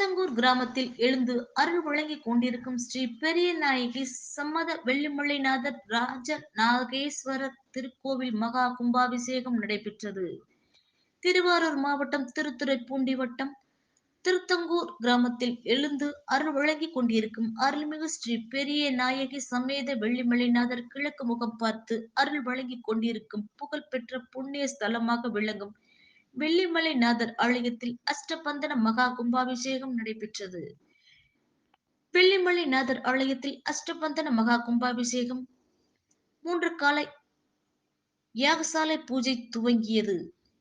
திருத்தங்கூர் கிராமத்தில் எழுந்து அருள் வழங்கிக் கொண்டிருக்கும் ஸ்ரீ பெரிய நாயகி சம்மத வெள்ளிமலைநாதர் ராஜ நாகேஸ்வரர் திருக்கோவில் மகா கும்பாபிஷேகம் நடைபெற்றது. திருவாரூர் மாவட்டம் திருத்துறைப்பூண்டி வட்டம் திருத்தங்கூர் கிராமத்தில் எழுந்து அருள் வழங்கிக் கொண்டிருக்கும் அருள்மிகு ஸ்ரீ பெரிய நாயகி சமேத வெள்ளிமலைநாதர் கிழக்கு முகம் பார்த்து அருள் வழங்கிக் கொண்டிருக்கும் புகழ்பெற்ற புண்ணிய ஸ்தலமாக விளங்கும் வெள்ளிமலைநாதர் ஆலயத்தில் அஷ்டபந்தன மகா கும்பாபிஷேகம் நடைபெற்றது. வெள்ளிமலைநாதர் ஆலயத்தில் அஷ்டபந்தன மகா கும்பாபிஷேகம் மூன்று காலை யாகசாலை பூஜை துவங்கியது.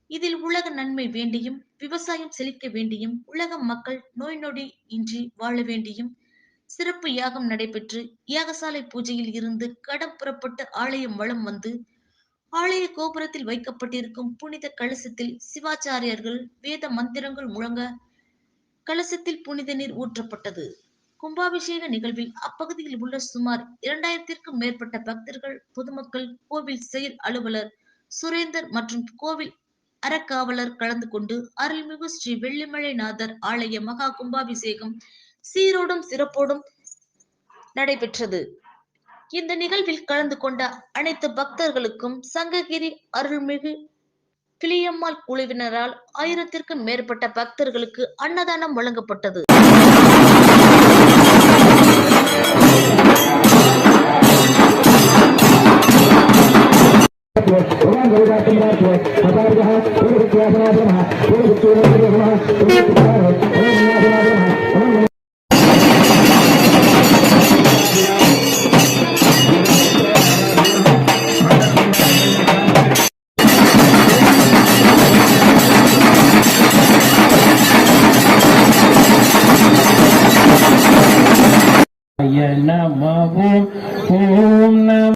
இதில் உலக நன்மை வேண்டியும் விவசாயம் செழிக்க வேண்டியும் உலக மக்கள் நோய் நொடி இன்றி வாழ வேண்டியும் சிறப்பு யாகம் நடைபெற்று யாகசாலை பூஜையில் இருந்து கடம் புறப்பட்டு ஆலயம் வளம் வந்து ஆலய கோபுரத்தில் வைக்கப்பட்டிருக்கும் புனித கலசத்தில் சிவாச்சாரியர்கள் வேத மந்திரங்கள் முழங்க கலசத்தில் புனித நீர் ஊற்றப்பட்டது. கும்பாபிஷேக நிகழ்வில் அப்பகுதியில் உள்ள சுமார் இரண்டாயிரத்திற்கும் மேற்பட்ட பக்தர்கள் பொதுமக்கள் கோவில் செயல் அலுவலர் சுரேந்தர் மற்றும் கோவில் அறக்காவலர் கலந்து கொண்டு அருள்மிகு ஸ்ரீ வெள்ளிமலைநாதர் ஆலய மகா கும்பாபிஷேகம் சீரோடும் சிறப்போடும் நடைபெற்றது. இந்த நிகழ்வில் கலந்து கொண்ட அனைத்து பக்தர்களுக்கும் சங்ககிரி அருள்மிகு கிளியம்மாள் குழுவினரால் ஆயிரத்திற்கும் மேற்பட்ட பக்தர்களுக்கு அன்னதானம் வழங்கப்பட்டது. ஓம் य नमः ॐ